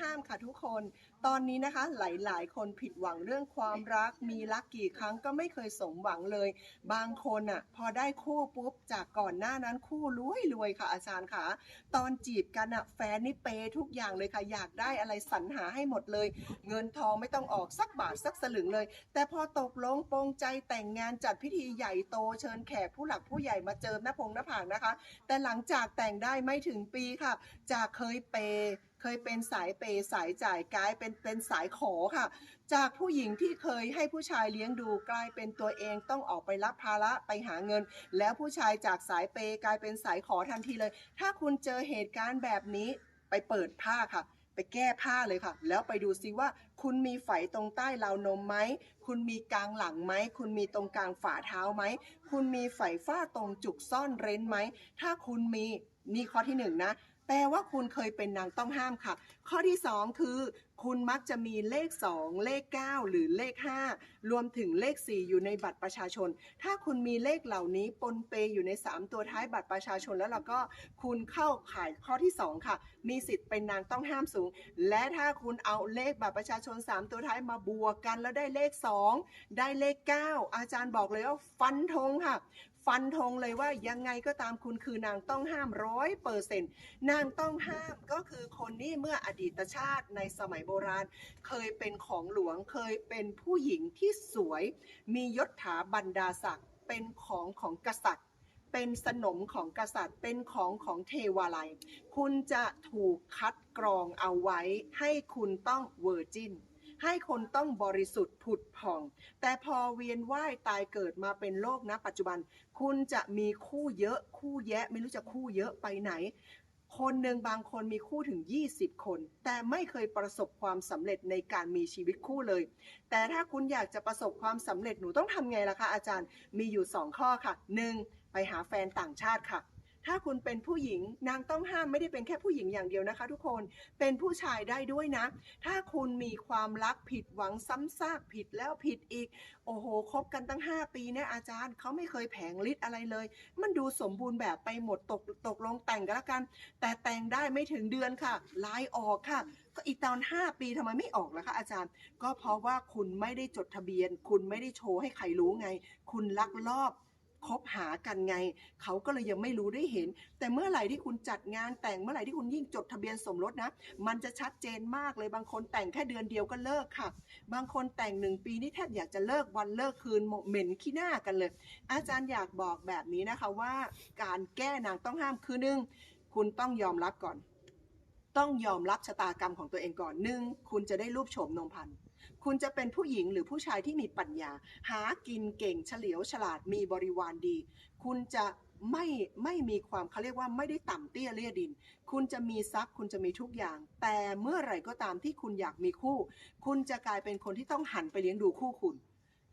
ห้ามค่ะทุกคน ตอนนี้นะคะหลาย ๆ คนผิดหวังเรื่องความรัก มีรักกี่ครั้งก็ไม่เคยสมหวังเลย บางคนอะพอได้คู่ปุ๊บจากก่อนหน้านั้นคู่รวยรวยๆค่ะอาจารย์ค่ะ ตอนจีบกันอะแฟนนี่เปย์ทุกอย่างเลยค่ะ อยากได้อะไรสรรหาให้หมดเลย เงินทองไม่ต้องออกสักบาทสักสลึงเลย แต่พอตกลงปรงใจแต่งงานจัดพิธีใหญ่โตเชิญแขกผู้หลักผู้ใหญ่มาเจิมหน้าพงหน้าผากนะคะ แต่หลังจากแต่งได้ไม่ถึงปีค่ะ จากเคยเปย์เคยเป็นสายเปย์สายจ่ายกลายเป็นเป็นสายขอค่ะ จากผู้หญิงที่เคยให้ผู้ชายเลี้ยงดูกลายเป็นตัวเองต้องออกไปรับภาระไปหาเงิน แล้วผู้ชายจากสายเปย์กลายเป็นสายขอทันทีเลย ถ้าคุณเจอเหตุการณ์แบบนี้ไปเปิดผ้าค่ะ ไปแก้ผ้าเลยค่ะ แล้วไปดูซิว่า คุณมีไฝตรงใต้ราวนมไหมคุณมีกลางหลังไหม คุณมีตรงกลางฝ่าเท้าไหม คุณมีไฝฝ้าตรงจุกซ่อนเร้นไหม ถ้าคุณมีนี่ข้อที่หนึ่งนะ แปลว่าคุณเคยเป็นนางต้องห้ามค่ะ ข้อที่สองคือ คุณมักจะมีเลข 2 เลข 9 หรือเลข 5 รวมถึงเลข 4 อยู่ในบัตรประชาชน ถ้าคุณมีเลขเหล่านี้ปนเปอยู่ใน 3 ตัวท้ายบัตรประชาชนแล้วเราก็คุณเข้าข่ายข้อที่ 2 ค่ะ มีสิทธิ์เป็นนางต้องห้ามสูง และถ้าคุณเอาเลขบัตรประชาชน 3 ตัวท้ายมาบวกกันแล้วได้เลข 2 ได้เลข 9 อาจารย์บอกเลยว่าฟันธงค่ะฟันธงเลยว่ายังไงก็ตามคุณคือนางต้องห้ามร้อยเปอร์เซ็นต์นางต้องห้ามก็คือคนนี้เมื่ออดีตชาติในสมัยโบราณ เคยเป็นของหลวงเคยเป็นผู้หญิงที่สวย มียศถาบรรดาศักดิ์เป็นของของกษัตริย์ เป็นสนมของกษัตริย์ เป็นของของเทวาลัย คุณจะถูกคัดกรองเอาไว้ ให้คุณต้องเวอร์จินให้คนต้องบริสุทธิ์ผุดผ่อง แต่พอเวียนว่ายตายเกิดมาเป็นโลกนะปัจจุบัน คุณจะมีคู่เยอะคู่แยะ ไม่รู้จะคู่เยอะไปไหน คนหนึ่งบางคนมีคู่ถึง 20 คน แต่ไม่เคยประสบความสำเร็จในการมีชีวิตคู่เลย แต่ถ้าคุณอยากจะประสบความสำเร็จหนูต้องทำไงล่ะคะอาจารย์มีอยู่ 2 ข้อค่ะ 1. ไปหาแฟนต่างชาติค่ะ ถ้าคุณเป็นผู้หญิงนางต้องห้ามไม่ได้เป็นแค่ผู้หญิงอย่างเดียวนะคะ ทุกคนเป็นผู้ชายได้ด้วยนะ ถ้าคุณมีความรักผิดหวังซ้ำซากผิดแล้วผิดอีก โอ้โหคบกันตั้ง 5 ปีเนี่ยอาจารย์เขาไม่เคยแผงฤทธิ์อะไรเลย มันดูสมบูรณ์แบบไปหมดตกตกลงแต่งกันแล้วกัน แต่แต่งได้ไม่ถึงเดือนค่ะลายออกค่ะก็อีกตอน 5 ปีทำไมไม่ออกล่ะคะอาจารย์ ก็เพราะว่าคุณไม่ได้จดทะเบียน คุณไม่ได้โชว์ให้ใครรู้ไง คุณลักลอบ คบหากันไง เขาก็เลยยังไม่รู้ได้เห็น แต่เมื่อไหร่ที่คุณจัดงานแต่งเมื่อไหร่ที่คุณยิ่งจดทะเบียนสมรสนะ มันจะชัดเจนมากเลยบางคนแต่งแค่เดือนเดียวก็เลิกค่ะ บางคนแต่งหนึ่งปีนี่แทบอยากจะเลิกวันเลิกคืนเหม็นขี้หน้ากันเลย อาจารย์อยากบอกแบบนี้นะคะว่า การแก้นางต้องห้ามคือหนึ่งคุณต้องยอมรับก่อน ต้องยอมรับชะตากรรมของตัวเองก่อนหนึ่งคุณจะได้รูปโฉมนงพันธ์คุณจะเป็นผู้หญิงหรือผู้ชายที่มีปัญญา หากินเก่งเฉลียวฉลาดมีบริวารดี คุณจะไม่ไม่มีความเขาเรียกว่าไม่ได้ต่ำเตี้ยเลี่ยดิน คุณจะมีทรัพย์ คุณจะมีทุกอย่าง แต่เมื่อไหร่ก็ตามที่คุณอยากมีคู่ คุณจะกลายเป็นคนที่ต้องหันไปเลี้ยงดูคู่คุณ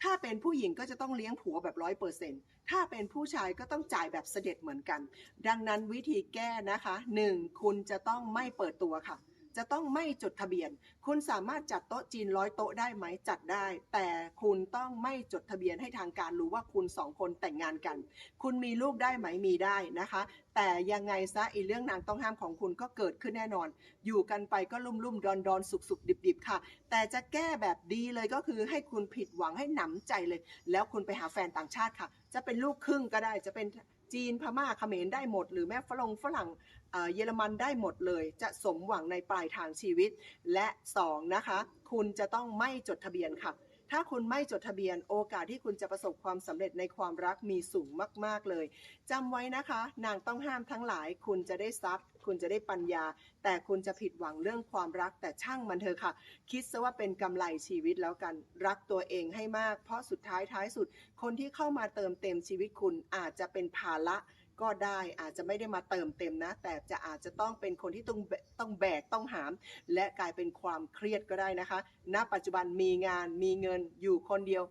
ถ้าเป็นผู้หญิงก็จะต้องเลี้ยงผัวแบบร้อยเปอร์เซ็นต์ถ้าเป็นผู้ชายก็ต้องจ่ายแบบเสด็จเหมือนกัน ดังนั้นวิธีแก้นะคะหนึ่งคุณจะต้องไม่เปิดตัวค่ะ จะต้องไม่จดทะเบียน คุณสามารถจัดโต๊ะจีนร้อยโต๊ะได้ไหมจัดได้ แต่คุณต้องไม่จดทะเบียนให้ทางการรู้ว่าคุณสองคนแต่งงานกัน คุณมีลูกได้ไหมมีได้นะคะ แต่ยังไงซะอีเรื่องนางต้องห้ามของคุณก็เกิดขึ้นแน่นอน อยู่กันไปก็ลุ่มลุ่มดอนดอนสุกสุกดิบดิบค่ะ แต่จะแก้แบบดีเลยก็คือให้คุณผิดหวังให้หนำใจเลย แล้วคุณไปหาแฟนต่างชาติค่ะ จะเป็นลูกครึ่งก็ได้จะเป็น จีนพม่าเขมรได้หมด หรือแม้ฝรั่งฝรั่งเอ่อเยอรมันได้หมดเลย จะสมหวังในปลายทางชีวิต และ 2 นะคะ คุณจะต้องไม่จดทะเบียนค่ะ ถ้าคุณไม่จดทะเบียนโอกาสที่คุณจะประสบความสำเร็จในความรักมีสูงมาก ๆเลยจำไว้นะคะ นางต้องห้ามทั้งหลาย คุณจะได้ทรัพย์ คุณจะได้ปัญญา แต่คุณจะผิดหวังเรื่องความรักแต่ช่างมันเถอะค่ะ คิดซะว่าเป็นกำไรชีวิตแล้วกันรักตัวเองให้มาก เพราะสุดท้ายท้ายสุด คนที่เข้ามาเติมเต็มชีวิตคุณอาจจะเป็นภาระ ก็ได้อาจจะไม่ได้มาเติมเต็มนะ แต่จะอาจจะต้องเป็นคนที่ต้องต้องแบกต้องหาม และกลายเป็นความเครียดก็ได้นะคะ ณ ปัจจุบันมีงานมีเงินอยู่คนเดียว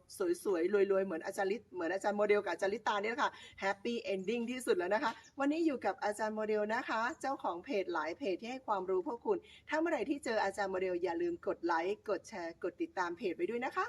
สวยๆรวยๆ เหมือนอาจารย์ลิศเหมือนอาจารย์โมเดลกับอาจารย์ลิตาเนี่ยแหละค่ะแฮปปี้เอนดิ้งที่สุดแล้วนะคะ วันนี้อยู่กับอาจารย์โมเดลนะคะ เจ้าของเพจหลายเพจที่ให้ความรู้พวกคุณ ถ้าเมื่อไหร่ที่เจออาจารย์โมเดลอย่าลืมกดไลค์กดแชร์กดติดตามเพจไว้ด้วยนะคะ